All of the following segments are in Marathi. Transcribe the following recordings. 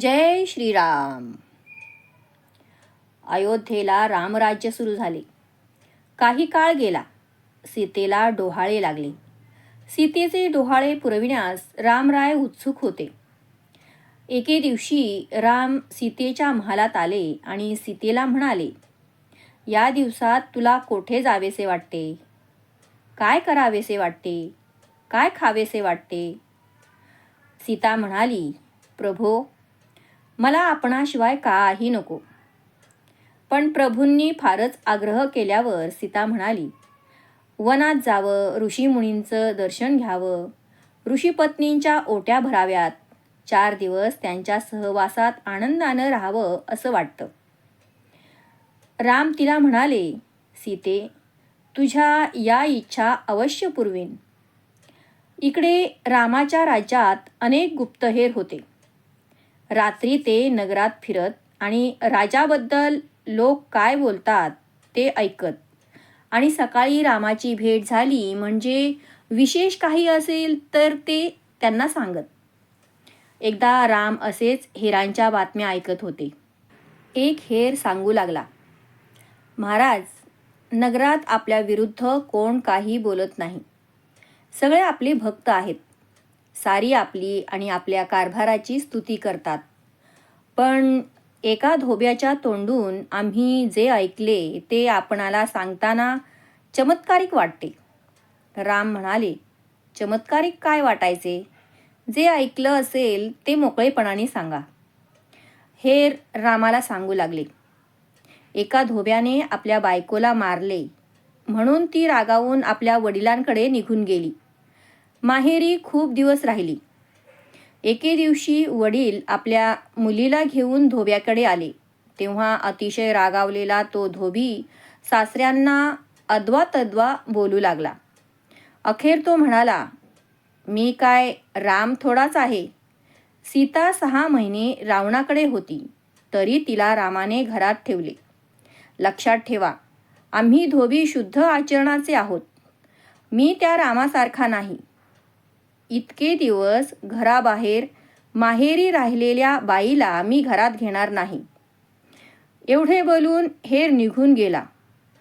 जय श्रीराम. अयोध्येला रामराज्य सुरू झाले. काही काळ गेला. सीतेला डोहाळे लागले. सीतेचे डोहाळे पुरविण्यास रामराय उत्सुक होते. एके दिवशी राम सीतेच्या महालात आले आणि सीतेला म्हणाले या दिवसात तुला कोठे जावेसे वाटते? काय करावेसे वाटते? काय खावेसे वाटते? सीता म्हणाली प्रभो मला आपणाशिवाय काही नको. पण प्रभूंनी फारच आग्रह केल्यावर सीता म्हणाली वनात जावं ऋषीमुनींचं दर्शन घ्यावं. ऋषीपत्नींच्या ओट्या भराव्यात. चार दिवस त्यांच्या सहवासात आनंदानं राहावं असं वाटतं. राम तिला म्हणाले सीते तुझ्या या इच्छा अवश्य पुरवीन. इकडे रामाच्या राज्यात अनेक गुप्तहेर होते. रात्री ते नगरात फिरत आणि राजाबद्दल लोक काय बोलतात ते ऐकत. आणि सकाळी रामाची भेट झाली म्हणजे विशेष काही असेल तर ते त्यांना सांगत. एकदा राम असेच हेरांच्या बातम्या ऐकत होते. एक हेर सांगू लागला महाराज नगरात आपल्या विरुद्ध कोण काही बोलत नाही. सगळे आपले भक्त आहेत. सारी आपली आणि आपल्या कारभाराची स्तुती करतात. पण एका धोब्याच्या तोंडून आम्ही जे ऐकले ते आपणाला सांगताना चमत्कारिक वाटते. राम म्हणाले चमत्कारिक काय वाटायचे? जे ऐकलं असेल ते मोकळेपणाने सांगा. हे रामाला सांगू लागले. एका धोब्याने आपल्या बायकोला मारले म्हणून ती रागावून आपल्या वडिलांकडे निघून गेली. माहेरी खूप दिवस राहिली. एके दिवशी वडील आपल्या मुलीला घेऊन धोब्याकडे आले. तेव्हा अतिशय रागावलेला तो धोबी सासऱ्यांना अद्वा तद्वा बोलू लागला. अखेर तो म्हणाला मी काय राम थोडाच आहे. सीता सहा महिने रावणाकडे होती तरी तिला रामाने घरात ठेवले. लक्षात ठेवा आम्ही धोबी शुद्ध आचरणाचे आहोत. मी त्या रामासारखा नाही. इतके दिवस घराबाहेर माहेरी राहिलेल्या बाईला मी घरात घेणार नाही. एवढे बोलून हेर निघून गेला.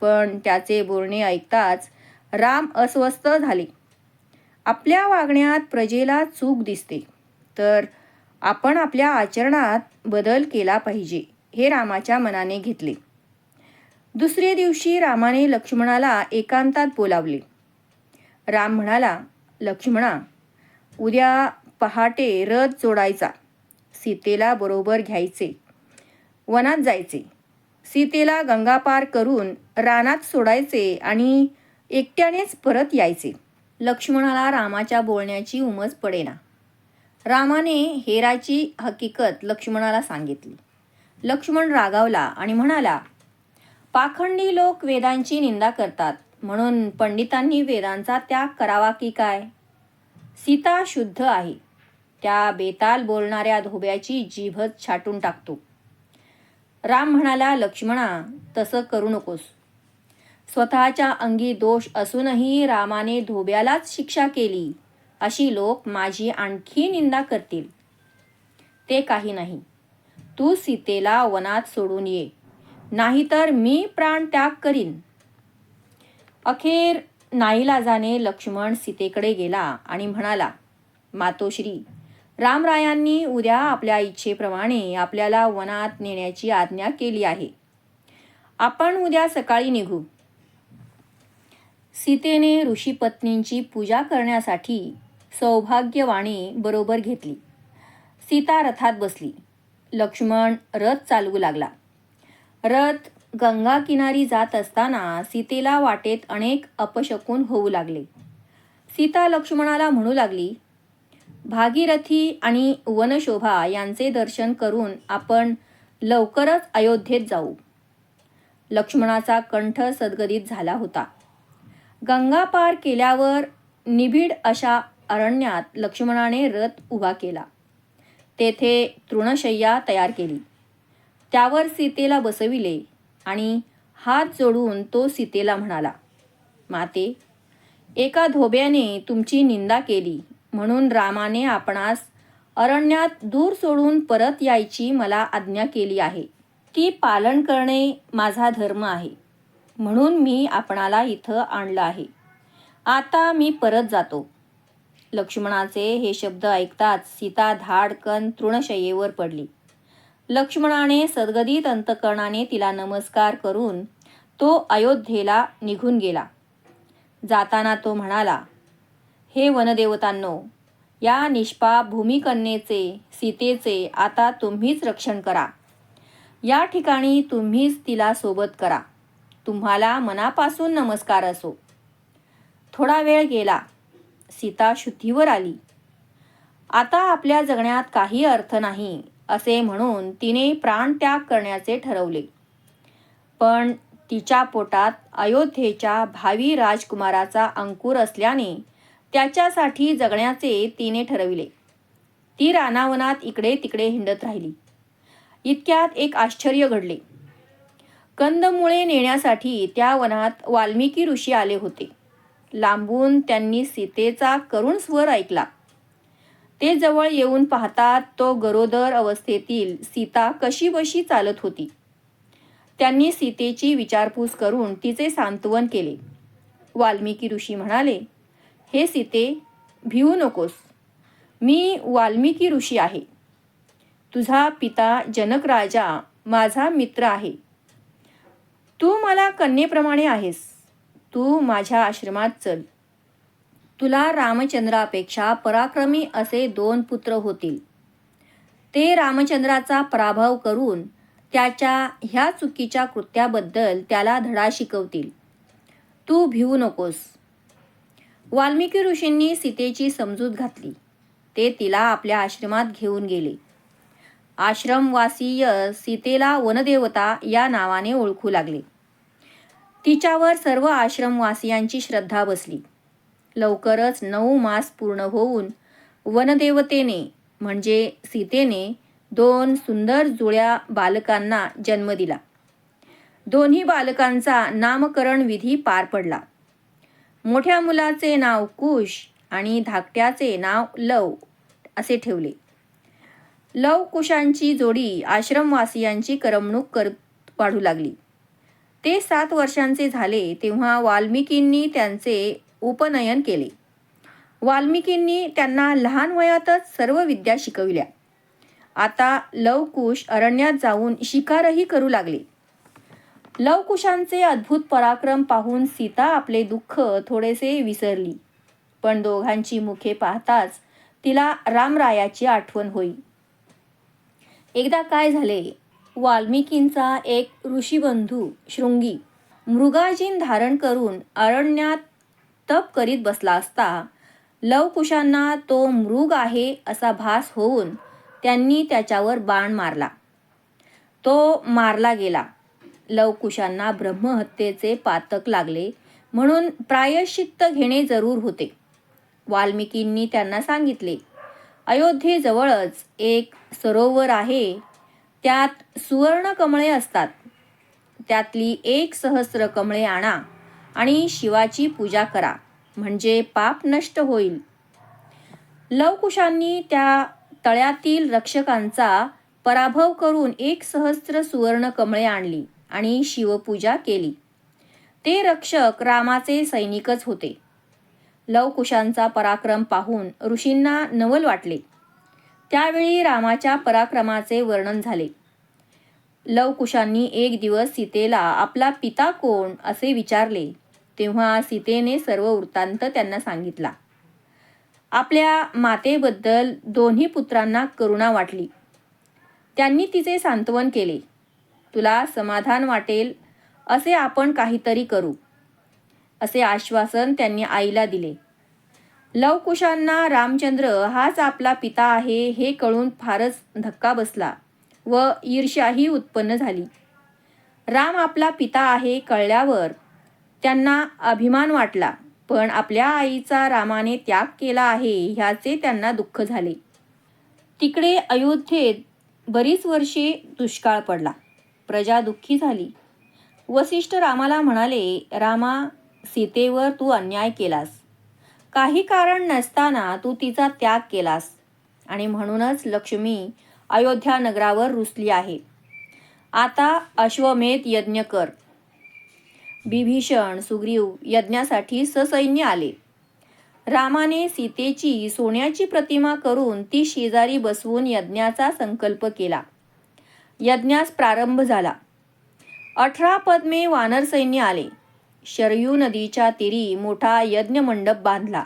पण त्याचे बोलणे ऐकताच राम अस्वस्थ झाले. आपल्या वागण्यात प्रजेला चूक दिसते. तर आपण आपल्या आचरणात बदल केला पाहिजे हे रामाच्या मनाने घेतले. दुसरे दिवशी रामाने लक्ष्मणाला एकांतात बोलावले. राम म्हणाला लक्ष्मणा उद्या पहाटे रथ जोडायचा. सीतेला बरोबर घ्यायचे. वनात जायचे. सीतेला गंगा पार करून रानात सोडायचे आणि एकट्यानेच परत यायचे. लक्ष्मणाला रामाच्या बोलण्याची उमज पडेना. रामाने हेराची हकीकत लक्ष्मणाला सांगितली. लक्ष्मण रागावला आणि म्हणाला पाखंडी लोक वेदांची निंदा करतात म्हणून पंडितांनी वेदांचा त्याग करावा की काय? सीता शुद्ध आहे. त्या बेताल बोलणाऱ्या धोब्याची जीभच छाटून टाकतो. राम म्हणाला लक्ष्मणा तसं करू नकोस. स्वतःच्या अंगी दोष असूनही रामाने धोब्यालाच शिक्षा केली अशी लोक माझी आणखी निंदा करतील. ते काही नाही. तू सीतेला वनात सोडून ये. नाहीतर मी प्राण त्याग करीन. अखेर नाईलाजाने लक्ष्मण सीतेकडे गेला आणि म्हणाला मातोश्री रामरायांनी उद्या आपल्या इच्छेप्रमाणे आपल्याला वनात नेण्याची आज्ञा केली आहे. आपण उद्या सकाळी निघू. सीतेने ऋषीपत्नींची पूजा करण्यासाठी सौभाग्यवाणी बरोबर घेतली. सीता रथात बसली. लक्ष्मण रथ चालवू लागला. रथ गंगा किनारी जात असताना सीतेला वाटेत अनेक अपशकून होऊ लागले. सीता लक्ष्मणाला म्हणू लागली भागीरथी आणि वनशोभा यांचे दर्शन करून आपण लवकरच अयोध्येत जाऊ. लक्ष्मणाचा कंठ सद्गदित झाला होता. गंगा पार केल्यावर निबिड अशा अरण्यात लक्ष्मणाने रथ उभा केला. तेथे तृणशय्या तयार केली. त्यावर सीतेला बसविले. आणि हात जोडून तो सीतेला म्हणाला माते एका धोब्याने तुमची निंदा केली. म्हणून रामाने आपणास अरण्यात दूर सोडून परत यायची मला आज्ञा केली आहे ती पालन करणे माझा धर्म आहे. म्हणून मी आपणाला इथं आणलं आहे. आता मी परत जातो. लक्ष्मणाचे हे शब्द ऐकताच सीता धाडकन तृणशय्येवर पडली. लक्ष्मणाने सद्गदित अंतकरणाने तिला नमस्कार करून तो अयोध्येला निघून गेला. जाताना तो म्हणाला हे वनदेवतांनो या निष्पाप भूमिकन्येचे सीतेचे आता तुम्हीच रक्षण करा. या ठिकाणी तुम्हीच तिला सोबत करा. तुम्हाला मनापासून नमस्कार असो. थोडा वेळ गेला. सीता शुद्धीवर आली. आता आपल्या जगण्यात काही अर्थ नाही. असे म्हणून तिने प्राणत्याग करण्याचे ठरवले. पण तिच्या पोटात अयोध्येच्या भावी राजकुमाराचा अंकुर असल्याने त्याच्यासाठी जगण्याचे तिने ठरविले. ती रानावनात इकडे तिकडे हिंडत राहिली. इतक्यात एक आश्चर्य घडले. कंदमुळे नेण्यासाठी त्या वनात वाल्मिकी ऋषी आले होते. लांबून त्यांनी सीतेचा करुण स्वर ऐकला. ते जवळ येऊन पाहतात तो गरोदर अवस्थेतील सीता कशी बशी चालत होती. त्यांनी सीतेची विचारपूस करून तिचे सांत्वन केले. वाल्मिकी ऋषी म्हणाले हे सीते भिवू नकोस. मी वाल्मिकी ऋषी आहे. तुझा पिता जनक राजा माझा मित्र आहे. तू मला कन्येप्रमाणे आहेस. तू माझ्या आश्रमात चल. तुला रामचंद्रापेक्षा पराक्रमी असे दोन पुत्र होतील. ते रामचंद्राचा पराभव करून त्याच्या ह्या चुकीच्या कृत्याबद्दल त्याला धडा शिकवतील. तू भिवू नकोस. वाल्मिकी ऋषींनी सीतेची समजूत घातली. ते तिला आपल्या आश्रमात घेऊन गेले. आश्रमवासीय सीतेला वनदेवता या नावाने ओळखू लागले. तिच्यावर सर्व आश्रमवासियांची श्रद्धा बसली. लवकरच नऊ मास पूर्ण होऊन वनदेवतेने म्हणजे सीतेने दोन सुंदर जुळ्या बालकांना जन्म दिला. दोन्ही बालकांचा नामकरण विधी पार पडला. मोठ्या मुलाचे नाव कुश आणि धाकट्याचे नाव लव असे ठेवले. लव कुशांची जोडी आश्रमवासियांची करमणूक करत वाढू लागली. ते सात वर्षांचे झाले तेव्हा वाल्मिकींनी त्यांचे उपनयन केले. वाल्मिकींनी त्यांना लहान वयातच सर्व विद्या शिकविल्या. आता लवकुश अरण्यात जाऊन शिकारही करू लागले. लवकुशांचे अद्भुत पराक्रम पाहून सीता आपले दुःख थोडेसे विसरली. पण दोघांची मुखे पाहताच तिला रामरायाची आठवण होई. एकदा काय झाले? वाल्मिकींचा एक ऋषीबंधू शृंगी मृगाजीन धारण करून अरण्यात तप करीत बसला असता लवकुशांना तो मृग आहे असा भास होऊन त्यांनी त्याच्यावर बाण मारला. तो मारला गेला. लवकुशांना ब्रह्महत्येचे पातक लागले म्हणून प्रायश्चित्त घेणे जरूर होते. वाल्मिकींनी त्यांना सांगितले अयोध्येजवळच एक सरोवर आहे. त्यात सुवर्ण कमळे असतात. त्यातली एक सहस्र कमळे आणा. आणि शिवाची पूजा करा म्हणजे पाप नष्ट होईल. लवकुशांनी त्या तळ्यातील रक्षकांचा पराभव करून एक सहस्र सुवर्ण कमळे आणली आणि शिवपूजा केली. ते रक्षक रामाचे सैनिकच होते. लवकुशांचा पराक्रम पाहून ऋषींना नवल वाटले. त्यावेळी रामाच्या पराक्रमाचे वर्णन झाले. लवकुशांनी एक दिवस सीतेला आपला पिता कोण? असे विचारले. तेव्हा सीतेने सर्व वृत्तांत त्यांना सांगितला. आपल्या मातेबद्दल दोन्ही पुत्रांना करुणा वाटली. त्यांनी तिचे सांत्वन केले. तुला समाधान वाटेल असे आपण काहीतरी करू असे आश्वासन त्यांनी आईला दिले. लवकुशांना रामचंद्र हाच आपला पिता आहे हे कळून फारच धक्का बसला. व ईर्ष्याही उत्पन्न झाली. राम आपला पिता आहे कळल्यावर त्यांना अभिमान वाटला पण आपल्या आईचा रामाने त्याग केला आहे ह्याचे त्यांना दुःख झाले. तिकडे अयोध्येत बरीच वर्षे दुष्काळ पडला. प्रजा दुःखी झाली. वसिष्ठ रामाला म्हणाले रामा सीतेवर तू अन्याय केलास. काही कारण नसताना तू तिचा त्याग केलास. आणि म्हणूनच लक्ष्मी अयोध्या नगरावर रुसली आहे. आता अश्वमेध यज्ञ कर. बिभीषण सुग्रीव यज्ञासाठी ससैन्य आले. रामाने सीतेची सोन्याची प्रतिमा करून ती शेजारी बसवून यज्ञाचा संकल्प केला. यज्ञास प्रारंभ झाला. अठरा पद्मे वानर सैन्य आले. शरयू नदीच्या तीरी मोठा यज्ञ मंडप बांधला.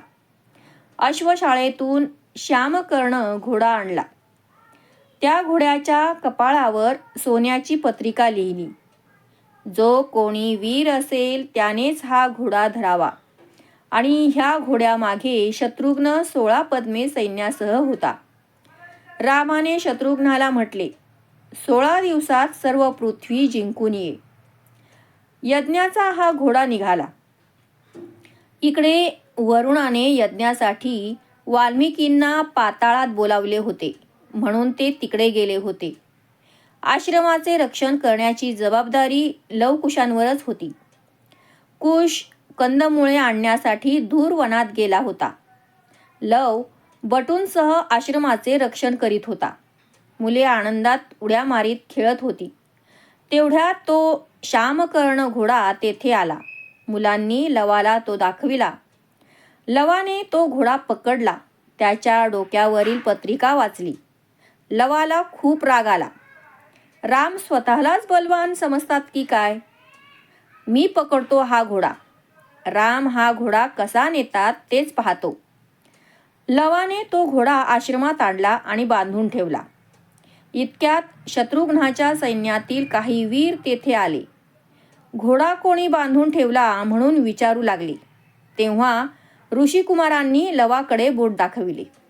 अश्वशाळेतून श्यामकर्ण घोडा आणला. त्या घोड्याच्या कपाळावर सोन्याची पत्रिका लिहिली. जो कोणी वीर असेल त्यानेच हा घोडा धरावा. आणि ह्या घोड्यामागे शत्रुघ्न सोळा पद्मे सैन्यासह होता. रामाने शत्रुघ्नाला म्हटले सोळा दिवसात सर्व पृथ्वी जिंकून ये. यज्ञाचा हा घोडा निघाला. इकडे वरुणाने यज्ञासाठी वाल्मिकींना पाताळात बोलावले होते. म्हणून ते तिकडे गेले होते. आश्रमाचे रक्षण करण्याची जबाबदारी लवकुशांवरच होती. कुश कंदमुळे आणण्यासाठी धूर वनात गेला होता. लव बटूंसह आश्रमाचे रक्षण करीत होता. मुले आनंदात उड्या मारीत खेळत होती. तेवढ्यात तो श्यामकर्ण घोडा तेथे आला. मुलांनी लवाला तो दाखविला. लवाने तो घोडा पकडला. त्याच्या डोक्यावरील पत्रिका वाचली. लवाला खूप राग आला. राम स्वतःलाच बलवान समजतात की काय? मी पकडतो हा घोडा. राम हा घोडा कसा नेतात तेच पाहतो. लवाने तो घोडा आश्रमात आणला आणि बांधून ठेवला. इतक्यात शत्रुघ्नाच्या सैन्यातील काही वीर तेथे आले. घोडा कोणी बांधून ठेवला म्हणून विचारू लागले. तेव्हा ऋषिकुमारांनी लवाकडे बोट दाखविले.